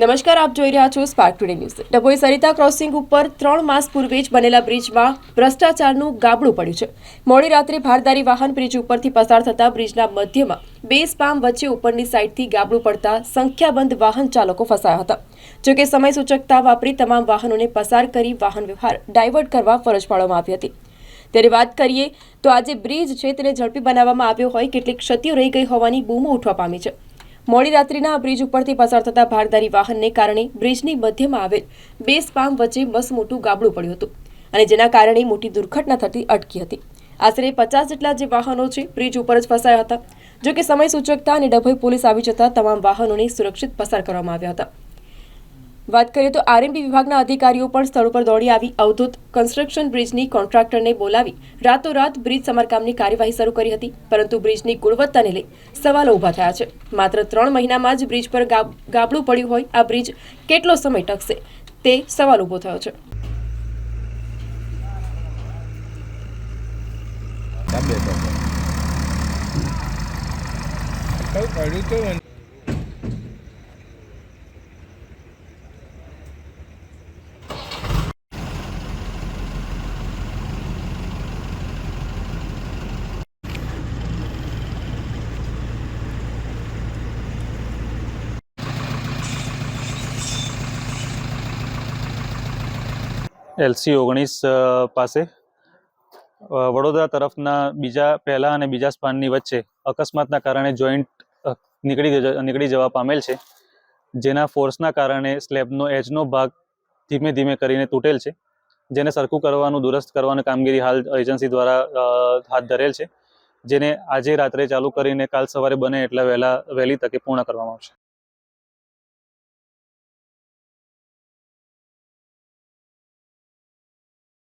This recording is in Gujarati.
નમસ્કાર, આપ જોઈ રહ્યા છો spark today news Dabhoi Sarita crossing ઉપર ત્રણ માસ પૂર્વે જ બનેલા બ્રિજમાં ભ્રષ્ટાચારનું ગાબડું પડ્યું છે. મોડી રાત્રે ભારદારી વાહન બ્રિજ ઉપરથી પસાર થતા બ્રિજના મધ્યમાં બે સ્પામ વચ્ચે ઉપરની સાઈડથી ગાબડું પડતા સંખ્યાબંધ વાહન ચાલકો ફસાયા હતા. જોકે સમય સૂચકતા વાપરી તમામ વાહનોને પસાર કરી વાહન વ્યવહાર ડાયવર્ટ કરવા ફરજ પાડવામાં આવી હતી. ત્યારે વાત કરીએ તો આજે બ્રિજ છે તેને ઝડપી બનાવવામાં આવ્યો હોય, કેટલીક ક્ષતિઓ રહી ગઈ હોવાની બૂમો ઉઠવા પામી છે. મોડી રાત્રિના બ્રિજ ઉપરથી પસાર થતા ભારદારી વાહનને કારણે બ્રિજની મધ્યમાં આવેલ બે સ્પામ વચ્ચે મસમોટું ગાબડું પડ્યું હતું અને જેના કારણે મોટી દુર્ઘટના થતી અટકી હતી. આશરે પચાસ જેટલા જે વાહનો છે, બ્રિજ ઉપર જ ફસાયા હતા. જો કે સમય સૂચકતા અને ડભોઈ પોલીસ આવી જતા તમામ વાહનોને સુરક્ષિત પસાર કરવામાં આવ્યા હતા. વાત કરીએ તો આરએમબી વિભાગના અધિકારીઓ પણ સ્થળ ઉપર દોડી આવી. અવધૂત કન્સ્ટ્રક્શન બ્રિજની કોન્ટ્રાક્ટરને બોલાવી રાતોરાત બ્રિજ સમારકામની કાર્યવાહી શરૂ કરી હતી પરંતુ બ્રિજની ગુણવત્તાને લઈ સવાલો ઊભા થયા છે. માત્ર ત્રણ મહિનામાં જ બ્રિજ પર ગાબ- ગાબડું પડ્યું હોય આ બ્રિજ કેટલો સમય ટકશે? તે સવાલ ઊભો થયો છે. કઈ પડ્યું તો એલસી ઓગણીસ પાસે. વડોદરા તરફના બીજા પહેલા અને બીજા સ્પાનની વચ્ચે અકસ્માતના કારણે જોઈન્ટ નીકળી નીકળી જવા પામેલ છે. જેના ફોર્સના કારણે સ્લેબનો એજનો ભાગ ધીમે ધીમે કરીને તૂટેલ છે. જેને સરખું કરવાનું, દુરસ્ત કરવાની કામગીરી હાલ એજન્સી દ્વારા હાથ ધરેલ છે. જેને આજે રાત્રે ચાલુ કરીને કાલ સવારે બને એટલા વહેલા, વહેલી તકે પૂર્ણ કરવામાં આવશે.